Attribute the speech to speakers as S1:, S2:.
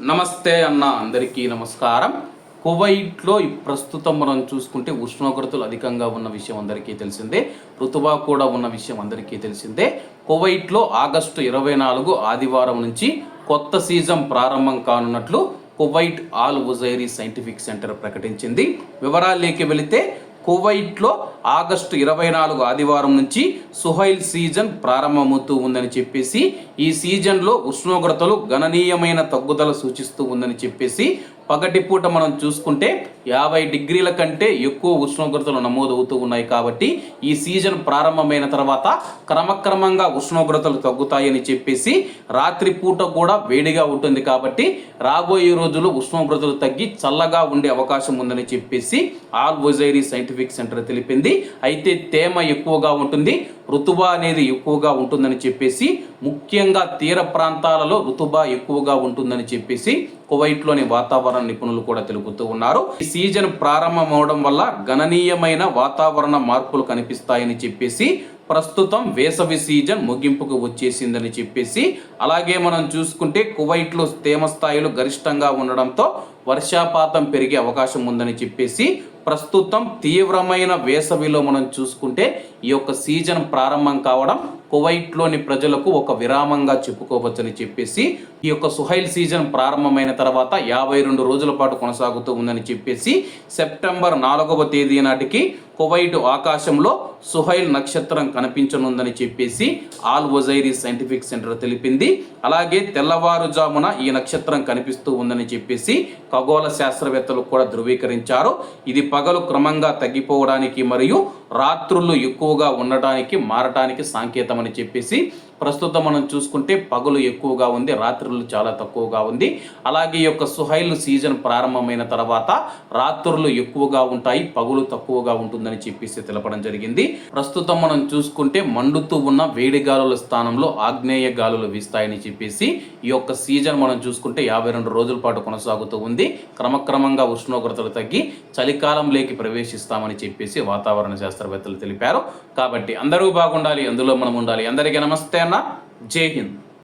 S1: నమస్తే అన్న అందరికీ నమస్కారం. కువైట్లో ప్రస్తుతం మనం చూసుకుంటే ఉష్ణోగ్రతలు అధికంగా ఉన్న విషయం అందరికీ తెలిసిందే. రుతుబా కూడా ఉన్న విషయం అందరికీ తెలిసిందే. కువైట్లో ఆగస్టు ఇరవై నాలుగు ఆదివారం నుంచి కొత్త సీజన్ ప్రారంభం కానున్నట్లు Kuwait Al Ojairi scientific centre ప్రకటించింది. వివరాల్లోకి వెళితే కువైట్లో ఆగస్టు ఇరవై నాలుగు ఆదివారం నుంచి సుహైల్ సీజన్ ప్రారంభమవుతూ ఉందని చెప్పేసి ఈ సీజన్లో ఉష్ణోగ్రతలు గణనీయమైన తగ్గుదల సూచిస్తూ ఉందని చెప్పేసి పగటిపూట మనం చూసుకుంటే యాభై డిగ్రీల కంటే ఎక్కువ ఉష్ణోగ్రతలు నమోదవుతూ ఉన్నాయి కాబట్టి ఈ సీజన్ ప్రారంభమైన తర్వాత క్రమక్రమంగా ఉష్ణోగ్రతలు తగ్గుతాయని చెప్పేసి రాత్రి పూట కూడా వేడిగా ఉంటుంది కాబట్టి రాబోయే రోజులు ఉష్ణోగ్రతలు తగ్గి చల్లగా ఉండే అవకాశం ఉందని చెప్పేసి ఆల్ ఒజైరీ సైంటిఫిక్ సెంటర్ తెలిపింది. అయితే తేమ ఎక్కువగా ఉంటుంది రుతుబ అనేది ఎక్కువగా ఉంటుందని చెప్పేసి ముఖ్యంగా తీర ప్రాంతాలలో రుతుబ ఎక్కువగా ఉంటుందని చెప్పేసి కువైట్లోని వాతావరణ నిపుణులు కూడా తెలుపుతూ ఉన్నారు. ఈ సీజన్ ప్రారంభం అవడం వల్ల గణనీయమైన వాతావరణ మార్పులు కనిపిస్తాయని చెప్పేసి ప్రస్తుతం వేసవి సీజన్ ముగింపుకు వచ్చేసిందని చెప్పేసి అలాగే మనం చూసుకుంటే కువైట్లో తేమ స్థాయిలు గరిష్టంగా ఉండడంతో వర్షాపాతం పెరిగే అవకాశం ఉందని చెప్పేసి ప్రస్తుతం తీవ్రమైన వేసవిలో మనం చూసుకుంటే ఈ యొక్క సీజన్ ప్రారంభం కావడం కువైట్లోని ప్రజలకు ఒక విరామంగా చెప్పుకోవచ్చని చెప్పేసి ఈ యొక్క సుహైల్ సీజన్ ప్రారంభమైన తర్వాత యాభై రెండు రోజుల పాటు కొనసాగుతూ ఉందని చెప్పేసి సెప్టెంబర్ నాలుగవ తేదీ నాటికి కువైట్ ఆకాశంలో సుహైల్ నక్షత్రం కనిపించనుందని చెప్పేసి ఆల్ వజైరీ సైంటిఫిక్ సెంటర్ తెలిపింది. అలాగే తెల్లవారుజామున ఈ నక్షత్రం కనిపిస్తూ ఉందని చెప్పేసి ఖగోళ శాస్త్రవేత్తలు కూడా ధృవీకరించారు. ఇది పగలు క్రమంగా తగ్గిపోవడానికి మరియు రాత్రులు ఎక్కువగా ఉండటానికి మారటానికి సాంకేతమని చెప్పేసి ప్రస్తుతం మనం చూసుకుంటే పగలు ఎక్కువగా ఉంది రాత్రులు చాలా తక్కువగా ఉంది. అలాగే ఈ యొక్క సుహైల్ సీజన్ ప్రారంభమైన తర్వాత రాత్రులు ఎక్కువగా ఉంటాయి పగులు తక్కువగా ఉంటుందని చెప్పేసి తెలపడం జరిగింది. ప్రస్తుతం మనం చూసుకుంటే మండుతూ ఉన్న వేడి గాలుల స్థానంలో ఆగ్నేయ గాలులు వీస్తాయని చెప్పేసి ఈ యొక్క సీజన్ మనం చూసుకుంటే యాభై రెండు రోజుల పాటు కొనసాగుతూ ఉంది. క్రమక్రమంగా ఉష్ణోగ్రతలు తగ్గి చలికాలంలోకి ప్రవేశిస్తామని చెప్పేసి వాతావరణ శాస్త్రవేత్తలు తెలిపారు. కాబట్టి అందరూ బాగుండాలి అందులో మనం ఉండాలి. అందరికీ నమస్తే అన్న. జై హింద్.